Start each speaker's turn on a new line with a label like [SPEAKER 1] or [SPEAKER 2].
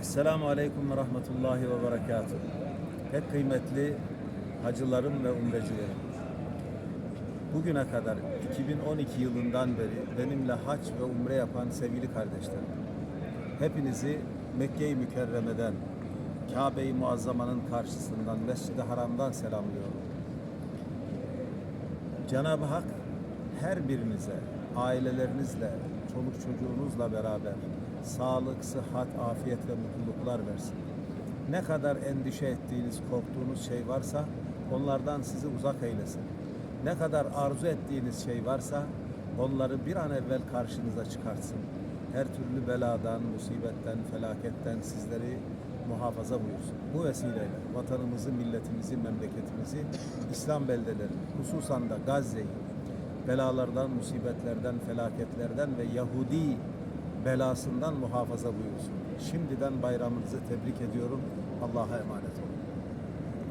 [SPEAKER 1] Esselamu Aleyküm ve Rahmetullahi ve Berekatuhu. Pek kıymetli hacılarım ve umrecilerim. Bugüne kadar 2012 yılından beri benimle hac ve umre yapan sevgili kardeşlerim. Hepinizi Mekke-i Mükerreme'den, Kabe-i Muazzama'nın karşısından, Mescid-i Haram'dan selamlıyorum. Cenab-ı Hak her birinize, ailelerinizle, çoluk çocuğunuzla beraber sağlık, sıhhat, afiyet ve mutluluklar versin. Ne kadar endişe ettiğiniz, korktuğunuz şey varsa onlardan sizi uzak eylesin. Ne kadar arzu ettiğiniz şey varsa onları bir an evvel karşınıza çıkartsın. Her türlü beladan, musibetten, felaketten sizleri muhafaza buyursun. Bu vesileyle vatanımızı, milletimizi, memleketimizi, İslam beldelerini, hususan da Gazze'yi belalardan, musibetlerden, felaketlerden ve Yahudi belasından muhafaza buyursun. Şimdiden bayramınızı tebrik ediyorum. Allah'a emanet olun.